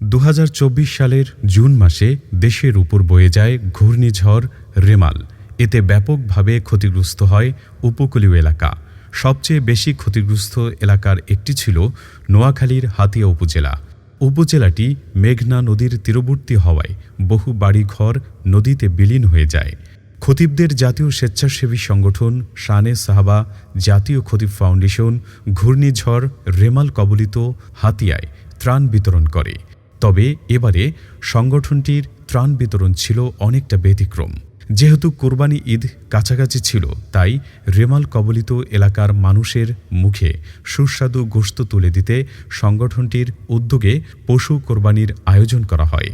দু হাজার চব্বিশ সালের জুন মাসে দেশের উপর বয়ে যায় ঘূর্ণিঝড় রেমাল। এতে ব্যাপকভাবে ক্ষতিগ্রস্ত হয় উপকূলীয় এলাকা। সবচেয়ে বেশি ক্ষতিগ্রস্ত এলাকার একটি ছিল নোয়াখালীর হাতিয়া উপজেলা। উপজেলাটি মেঘনা নদীর তীরবর্তী হওয়ায় বহু বাড়িঘর নদীতে বিলীন হয়ে যায়। খতিবদের জাতীয় স্বেচ্ছাসেবী সংগঠন শানে সাহাবা জাতীয় খতিব ফাউন্ডেশন ঘূর্ণিঝড় রেমাল কবলিত হাতিয়ায় ত্রাণ বিতরণ করে। তবে এবারে সংগঠনটির ত্রাণ বিতরণ ছিল অনেকটা ব্যতিক্রম। যেহেতু কোরবানি ঈদ কাছাকাছি ছিল, তাই রেমাল কবলিত এলাকার মানুষের মুখে সুস্বাদু গোস্ত তুলে দিতে সংগঠনটির উদ্যোগে পশু কোরবানির আয়োজন করা হয়।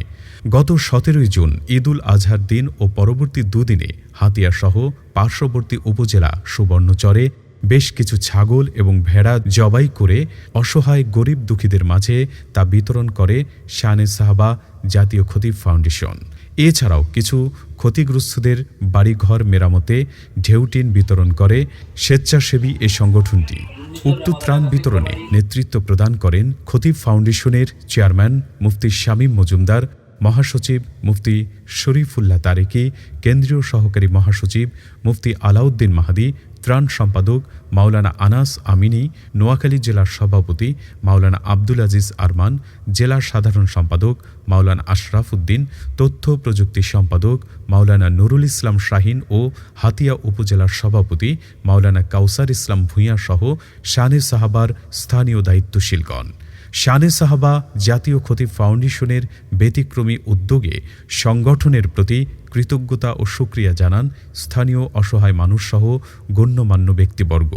গত সতেরোই জুন ঈদুল আজহার দিন ও পরবর্তী দুদিনে হাতিয়াসহ পার্শ্ববর্তী উপজেলা সুবর্ণচরে বেশ কিছু ছাগল এবং ভেড়া জবাই করে অসহায় গরিব দুঃখীদের মাঝে তা বিতরণ করে শানে সাহাবা জাতীয় খতিব ফাউন্ডেশন। এছাড়াও কিছু ক্ষতিগ্রস্তদের বাড়িঘর মেরামতে ঢেউটিন বিতরণ করে স্বেচ্ছাসেবী এ সংগঠনটি। উক্ত ত্রাণ বিতরণে নেতৃত্ব প্রদান করেন খতিব ফাউন্ডেশনের চেয়ারম্যান মুফতি শামীম মজুমদার মহাসচিব মুফতি শরীফুল্লাহ তারেকি কেন্দ্রীয় সহকারী মহাসচিব মুফতি আলাউদ্দিন মাহাদি, ত্রাণ সম্পাদক মাওলানা আনাস আমিনী, নোয়াখালী জেলার সভাপতি মাওলানা আব্দুল আজিজ আরমান, জেলার সাধারণ সম্পাদক মাওলানা আশরাফ উদ্দিন, তথ্য প্রযুক্তি সম্পাদক মাওলানা নুরুল ইসলাম শাহিন ও হাতিয়া উপজেলার সভাপতি মাওলানা কাউসার ইসলাম ভূঁইয়া সহ শানে সাহাবার স্থানীয় দায়িত্বশীলগণ। শানে সাহাবা জাতীয় ক্ষতি ফাউন্ডেশনের ব্যতিক্রমী উদ্যোগে সংগঠনের প্রতি কৃতজ্ঞতা ও সুক্রিয়া জানান স্থানীয় অসহায় মানুষসহ গণ্যমান্য ব্যক্তিবর্গ।